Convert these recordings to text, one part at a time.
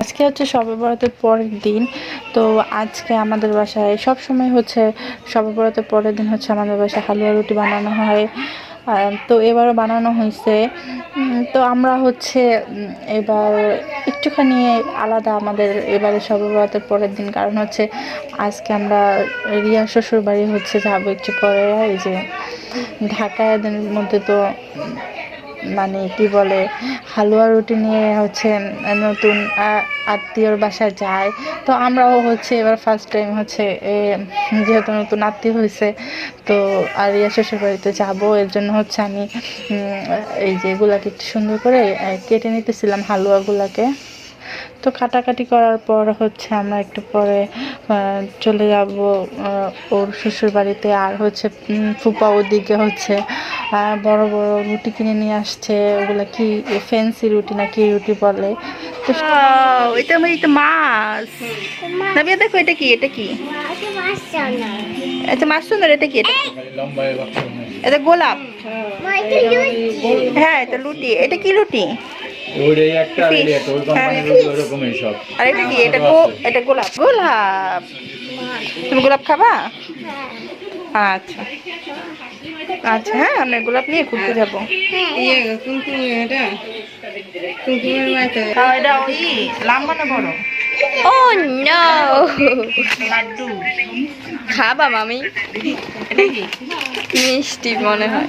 আজকে হচ্ছে শবে বরাতের পরের দিন। তো আজকে আমাদের বাসায় সব সময় হচ্ছে শবে বরাতের পরের দিন হচ্ছে আমাদের বাসায় হালুয়া রুটি বানানো হয়। তো এবারও বানানো হয়েছে তো আমরা হচ্ছে এবার একটুখানি আলাদা আমাদের এবারে শবে বরাতের পরের দিন। কারণ হচ্ছে আজকে আমরা রিয়া শ্বশুর বাড়ি হচ্ছে যাব একটু পরে। এই যে ঢাকায় মধ্যে তো মানে কি বলে, হালুয়া রুটি নিয়ে হচ্ছে নতুন আত্মীয়র বাসায় যায়। তো আমরাও হচ্ছে এবার ফার্স্ট টাইম হচ্ছে যেহেতু নতুন আত্মীয় হয়েছে, তো আর ইয়া শ্বশুর বাড়িতে যাব। এর জন্য হচ্ছে আমি এই যে এগুলাকে একটু সুন্দর করে কেটে নিতেছিলাম হালুয়াগুলাকে। তো কাটাকাটি করার পর হচ্ছে আমরা একটু পরে চলে যাব ওর শ্বশুর বাড়িতে আর হচ্ছে ফুপা ওদিকে হচ্ছে বড় বড় রুটি কিনে নিয়ে আসছে। ওগুলো কি ফ্যান্সি রুটি না কি রুটি বলে? তো এটা আমার এটা মাছ। নাবিয়া দেখো এটা কি? এটা কি? এটা মাছ সুন্দর এটা কি? এটা এটা গোলাপ। হ্যাঁ এটা লুটি এটা কি রুটি ওইটাই একটা আর ওই কোম্পানির ওরকমই সব। আর এটা কি? এটা এটা গোলাপ? গোলাপ। তুমি গোলাপ খাবা? আচ্ছা। আচ্ছা হ্যাঁ আমরা গোলাপ নিয়ে ঘুরতে যাব। হ্যাঁ, এটা? ওই লম্বা না বড় no! লাড্ডু। খাবা মামি। মিষ্টি মনে হয়!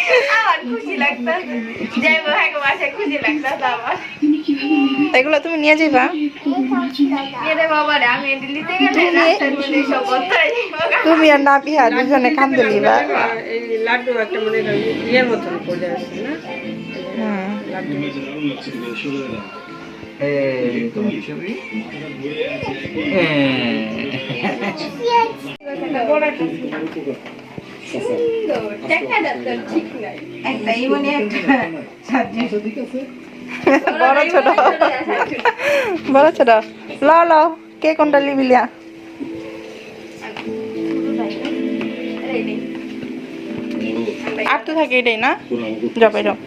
এগুলো তুমি নিয়ে যাবা তুমি আর না বিহা দুজনে কান্দে লিবা লাড্ডু একটা মানে ইয়ের মতন পড়ে আসছে না তোমার ছবি বড় ছোট। বড় ছোট। ল ল কে কোনটা লিয়া? আর তো থাকে এটাই না? যাবে যাও।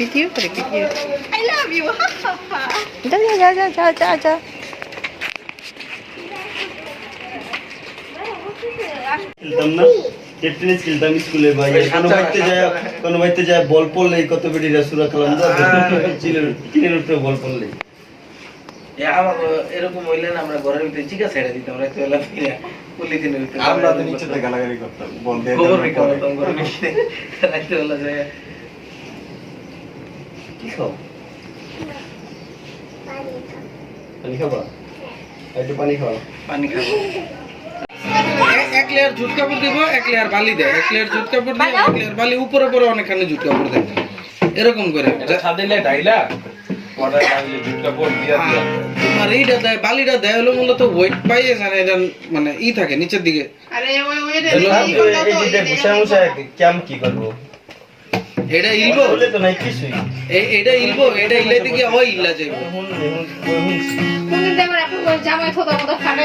ভিডিও করে ভিডিও আই লাভ ইউ যা যা যা যা যা যা খেলতাম না? টেনিস খেলতাম স্কুলে ভাই। কোনো বাড়িতে যায় কোনো বাড়িতে যায় বল পড়লে কত বেটিরা সুরা খেলাম চিলের টিনের উপরে বল পড়লে এরকম হইলে না আমরা ঘরের ভিতরে চিকা ছেড়ে দিতাম বেলা ফিরে আমরা তো নিচে থেকে গালাগালি করতাম বল দিয়ে গোবর দেওয়ার বিকাম ঘরের ভিতরে রাতে বেলা যায়। কি খাও। পানি খাবা? একটু পানি খাওয়া পানি খাব এক লেয়ার জুট কাপড় দিব এক লেয়ার বালি দেয় এক লেয়ার জুট কাপড় দিয়ে এক লেয়ার বালি উপরে উপরে অনেকখানি জুট কাপড় দেয় এরকম করে। ছাদিলে ডাইলা পড়া লাগলে জুটটা পড় দিয়া দিয়া। তোমার এইটা দেয় বালিটা দেয় হলো মূলত ওয়েট পাইয়ে জানে এটা মানে ই থাকে নিচের দিকে। কি করব? এটা ইলবো? বলে তো নাই কিছুই। এই এটা ইলবো? এটা ইলাইতে গিয়ে ওই ইল্লা যাইবো হুন হুন হুনছি জামাই থোতা মতো খাবে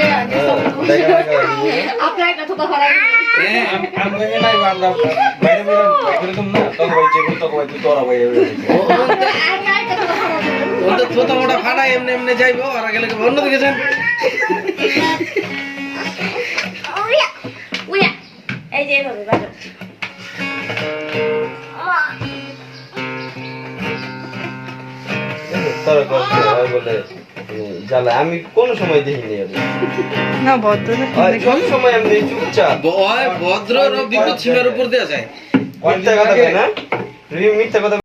দেখা দেখা বলে জ্বালায় আমি কোন সময় দেখিনি আর না ভদ্র সব সময় আমি দেখি চুপচাপ ভদ্র বিপদ সীমার উপর দেওয়া যায়। মিথ্যা কথা না মিথ্যা কথা